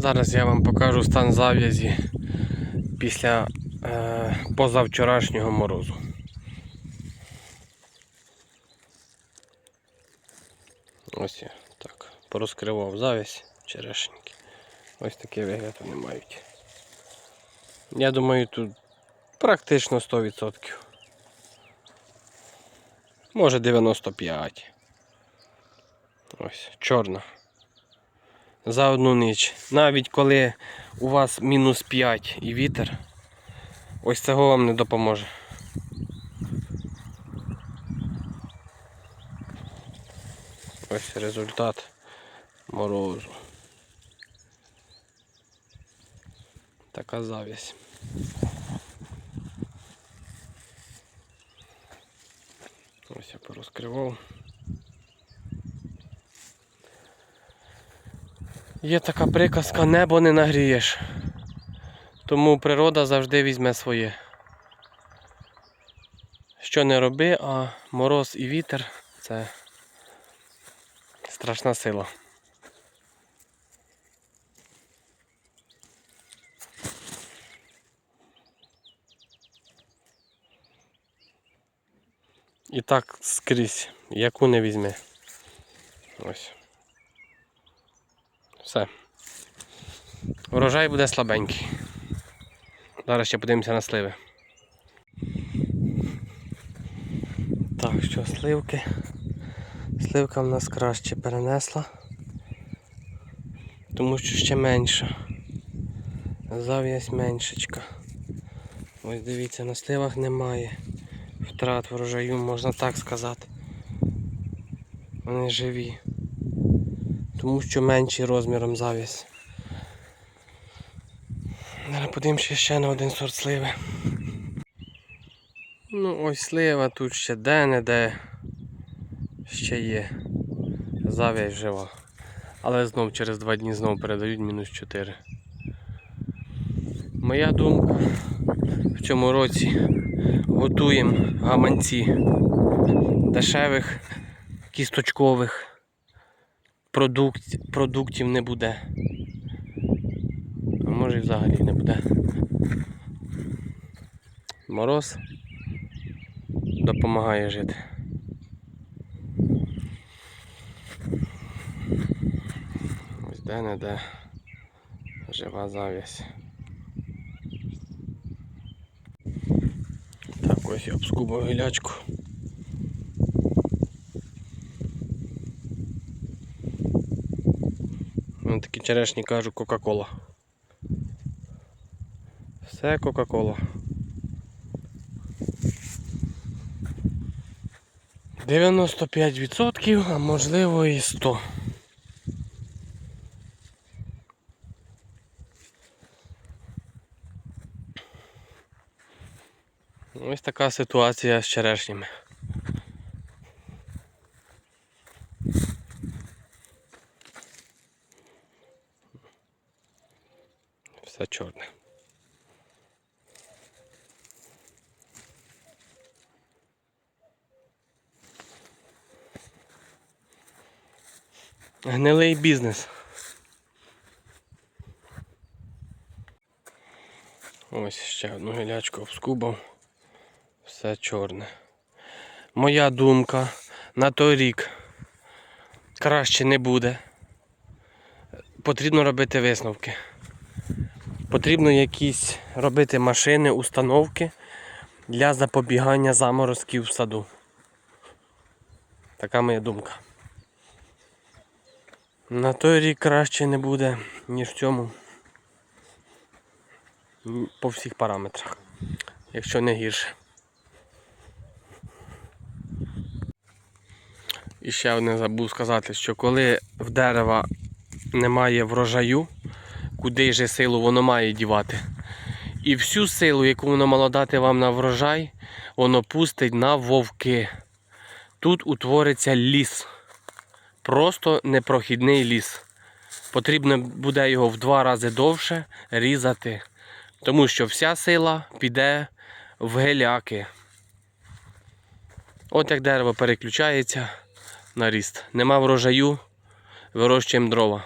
Зараз я вам покажу стан зав'язі після е, позавчорашнього морозу. Ось я так порозкривав завязь черешеньки. Ось такий вигляд вони мають. Я думаю, тут практично 100%. Може 95. Ось, чорна. За одну ніч. Навіть коли у вас мінус 5 і вітер, ось цього вам не допоможе. Ось результат морозу. Така завість. Ось я порозкривав. Є така приказка, небо не нагрієш. Тому природа завжди візьме своє. Що не роби, а мороз і вітер це страшна сила. І так скрізь, яку не візьми. Ось. Все. Урожай буде слабенький. Зараз ще подивимося на сливи. Так, що сливки. Сливка в нас краще перенесла. Тому що ще менша. Зав'язь меншечка. Ось дивіться, на сливах немає втрат врожаю, можна так сказати. Вони живі. Тому що менший розміром завіс. Подивимося ще на один сорт сливи. Ну ось слива тут ще де-не-де ще є. Зав'язь жива. Але знов через два дні знов передають мінус 4. Моя думка в цьому році готуємо гаманці дешевих, кісточкових продукт, продуктів не буде. А може і взагалі не буде. Мороз допомагає жити. Ось де-не-де жива завість. Так, ось я обскубав гілячку. Вон такі черешні кажу Кока-Кола. Все Кока-Кола. 95%, а можливо і 100. Ось така ситуація з черешнями. Все чорне. Гнилий бізнес. Ось ще одну гілячку обскубав. Все чорне. Моя думка на той рік краще не буде. Потрібно робити висновки. Потрібно якісь робити машини, установки для запобігання заморозків в саду. Така моя думка. На той рік краще не буде, ніж в цьому. По всіх параметрах, якщо не гірше. І ще одне забув сказати, що коли в дерева немає врожаю, куди же силу воно має дівати. І всю силу, яку воно мало дати вам на врожай, воно пустить на вовки. Тут утвориться ліс. Просто непрохідний ліс. Потрібно буде його в два рази довше різати. Тому що вся сила піде в геляки. От як дерево переключається на ріст. Нема врожаю, вирощуємо дрова.